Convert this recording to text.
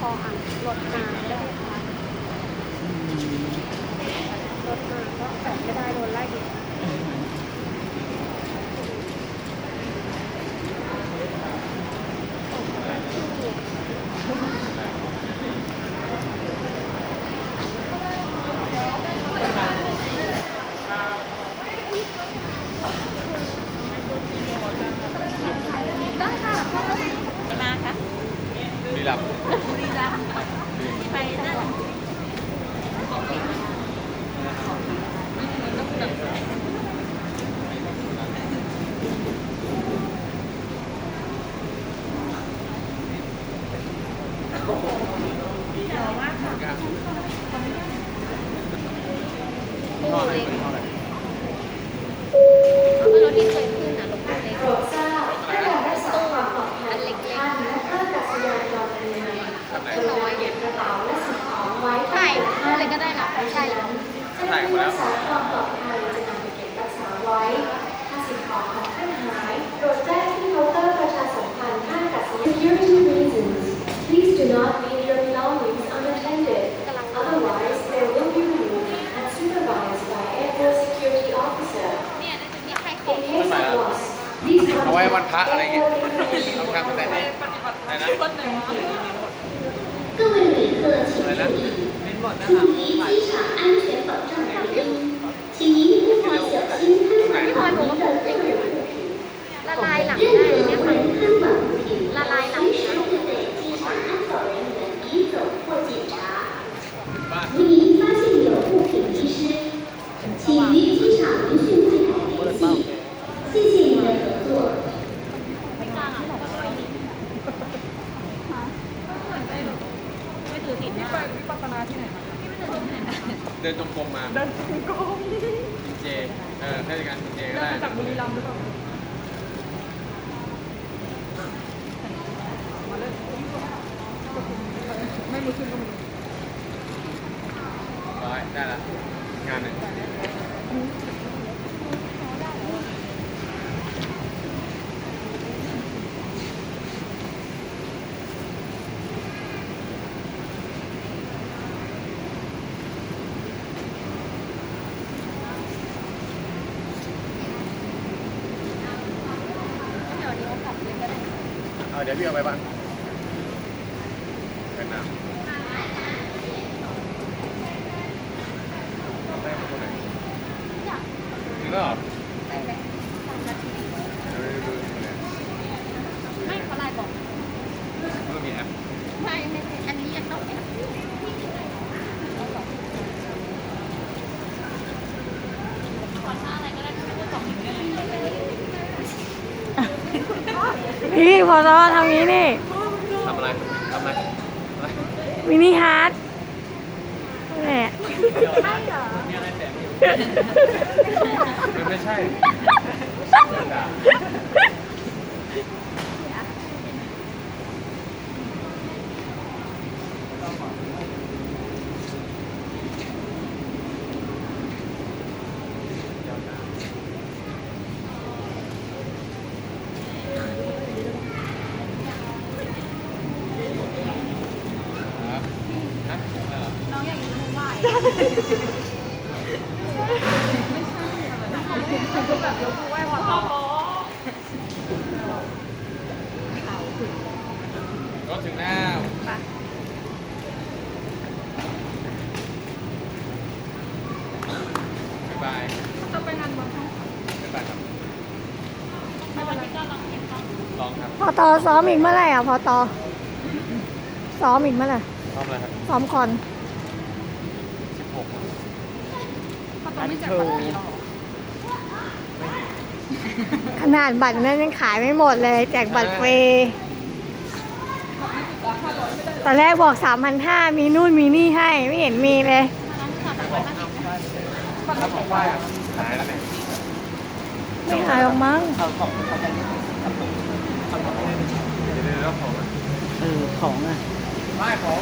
พออะรถมาก็ได้ค่ะรถมาก็แบบไม่ได้โดนไล่ดิ ครับยี่ห้ออะไรยี่ห้ออะไรรถที่เคยขึ้นอะรถคันเล็กโปรดทราบเพื่อการรักษาความปลอดภัอัยนเล็กท่านและเพื่อกัศยานยนต์เรือแบบไหนกรุณาเก็บกระเป๋าและสิ่งของไว้ๆใช่อะไรก็ได้นะใช่แล้วเจ้าหน้าที่รักษาความปลอดภัยจะนำไปเก็บรักษาไว้ ถ้าสิ่งของของท่านหายโปรดแจ้งที่เคาน์เตอร์ประชาสัมพันธ์ท่าอากาศยาน Security reasons please do not leave your belongings unattended otherwise they will be removed and supervised by airport security officer เนี่ยนี่ใครของ In case of loss, please เอาไว้ contact วันพระอะไรเงี้ย airport information ทำการแสดงนี้อะไรนะ เดินจงกรมมาเดินจงกรมกินเจ เออเทศกาลกินเจก็ได้จากบุรีรัมย์หรือเปล่าไม่รู้ขึ้นก็ไม่ร้อยได้ละงานหนึ่ง เอาเดี๋ยวพี่เอาไปบ้านเป็นน้ำเอาได้มาตัวไหนถึงแล้วเหรอเดี๋ยวดูดูดูเนี่ย ไม่เขาไลน์บอก มันก็มีแอป ไม่ไม่อันนี้ยังต้องแอบขอท่าอะไรก็ได้ที่ไม่ใช่ของอย่างเงี้ย พี่พอตอทำงี้นี่ทำอะไรทำอะไรอะไรมินิฮาร์ดแหละมันไม่ใช่ด่าครับฮะอะไรเหรอ น้องอยากกินมุ้งไหว รถถึงแล้วบ๊ายบายจะไปงานบอลบ๊ายบายครับในวันที่ก็ลองเห็นต้องลองครับพอตอซ้อมอีกเมื่อไหร่อะพอตอซ้อมอีกเมื่อไหร่ชอบอะไรครับ ซ้อมคอน สิบหกขนาดบัตรนั้นยังขายไม่หมดเลย แจกบัตรฟรี ตอนแรกบอกสามพันห้ามีนู่นมีนี่ให้ ไม่เห็นมีเลยถ้าของไหว้อะหายแล้วเนี่ยไม่ขายหรอกมั้งเดี๋ยวเดี๋ยวเดี๋ยวของอะเออของอะ ไหว้ของ